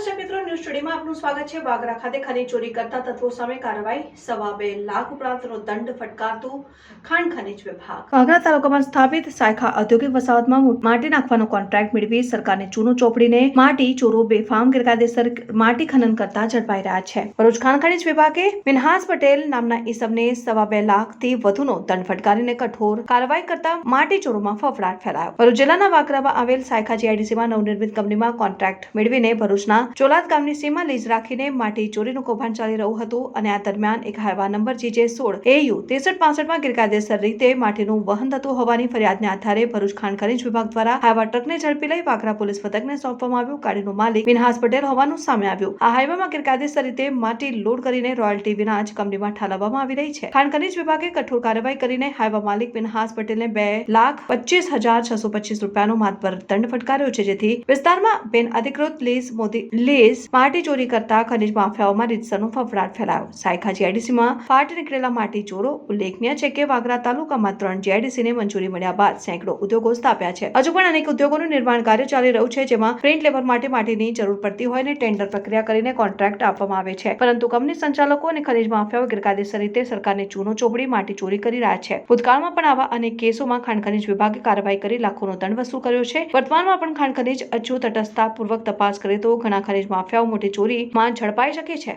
નમસ્તે મિત્રો. ન્યૂઝ સ્ટુડિયોમાં આપનું સ્વાગત છે. વાગરા ખાતે ખનીજ ચોરી કરતા તત્વો સામે કાર્યવાહી. સવા બે લાખ ઉપરાંતનો દંડ ફટકારતું ખાણ ખનીજ વિભાગ. વાગરા તાલુકામાં સ્થાપિત સાયખા ઔદ્યોગિક વસાહતમાં માટી નાખવાનો કોન્ટ્રાક્ટ મેળવી સરકારને ચૂનો ચોપડીને માટી ચોરો બેફામ ગેરકાયદેસર માટી ખનન કરતા ઝડપાઈ રહ્યા છે. ભરૂચ ખાણ ખનીજ વિભાગે મિનહાસ પટેલ નામના ઈસમને સવા બે લાખથી વધુનો દંડ ફટકારીને કઠોર કાર્યવાહી કરતા માટી ચોરોમાં ફફડાટ ફેલાયો. ભરૂચ જિલ્લાના વાગરામાં આવેલ સાયખા જીઆઈડીસીમાં નવનિર્મિત કંપનીમાં કોન્ટ્રાક્ટ મેળવીને ભરૂચના ચોલાદ ગામની સીમા લીઝ રાખીને માટી ચોરીનું કૌભાંડ ચાલી રહ્યું હતું અને આ દરમિયાન એક હાઈવા નંબર જીજે સોળ એયુ ત્રેસઠ પાસઠમાં ગેરકાયદેસર રીતે માટીનું વહન થતું હોવાની ફરિયાદને આધારે ભરૂચ ખાણ ખનીજ વિભાગ દ્વારા હાઈવા ટ્રકને ઝડપી લઈ વાગરા પોલીસ મથકને સોંપવામાં આવ્યું. ગાડીનો માલિક વિનહાસ પટેલ હોવાનું સામે આવ્યું. આ હાઈવામાં ગેરકાયદેસર રીતે માટી લોડ કરીને રોયલ્ટી વિના જ કંપનીમાં ઠાલવવામાં આવી રહી છે. ખાણ ખનીજ વિભાગે કઠોર કાર્યવાહી કરીને હાઈવા માલિક વિનહાસ પટેલને બે લાખ પચીસ હજાર છસો પચીસ રૂપિયાનો માતબર દંડ ફટકાર્યો છે, જેથી વિસ્તારમાં બિન અધિકૃત લીઝ મોદી લીઝ માટી ચોરી કરતા ખનીજ માફિયાઓમાં રીતસરનો ફફડાટ ફેલાયો. સાયખા જીઆઈડીસીમાં ફાટી નીકળેલા માટી ચોરો ઉલ્લેખનીય છે કે વાગરા તાલુકામાં ત્રણ જીઆઈડીસીને મંજૂરી મળ્યા બાદ સેંકડો ઉદ્યોગો સ્થાપ્યા છે. હજુ પણ અનેક ઉદ્યોગોનું નિર્માણ કાર્ય ચાલી રહ્યું છે, જેમાં પ્રિન્ટ લેબર માટે માટીની જરૂર પડતી હોય અને ટેન્ડર પ્રક્રિયા કરીને કોન્ટ્રાક્ટ આપવામાં આવે છે. પરંતુ કંપની સંચાલકો અને ખનીજ માફિયાઓ ગેરકાયદેસર રીતે સરકારને ચૂનો ચોપડી માટી ચોરી કરી રહ્યા છે. ભૂતકાળમાં પણ આવા અનેક કેસોમાં ખાણ ખનીજ વિભાગે કાર્યવાહી કરી લાખોનો દંડ વસૂલ કર્યો છે. વર્તમાનમાં પણ ખાણ ખનીજ હજુ તટસ્થતાપૂર્વક તપાસ કરે તો ઘણા ખનીજ માફિયાઓ મોટી ચોરીમાં ઝડપાઈ શકે છે.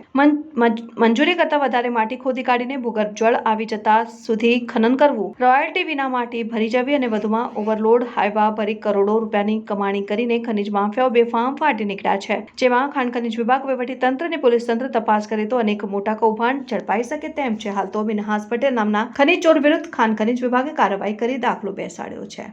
મંજૂરી કરતા વધારે માટી ખોદી કાઢીને ભૂગર્ભ જળ આવી જતા સુધી ખનન કરવું. રોયલ્ટી વિના માટી ભરી જવી અને વધુમાં ઓવરલોડ હાઈવા ભરી કરોડો રૂપિયાની કમાણી કરીને ખનીજ માફિયાઓ બેફામ ફાટી નીકળ્યા છે. જેમાં ખાણ ખનીજ વિભાગ, વહીવટી તંત્ર અને પોલીસ તંત્ર તપાસ કરે તો અનેક મોટા કૌભાંડ ઝડપાઈ શકે તેમ છે. હાલ તો મિનહાસ પટેલ નામના ખનીજ ચોર વિરુદ્ધ ખાન ખનીજ વિભાગે કાર્યવાહી કરી દાખલો બેસાડ્યો છે.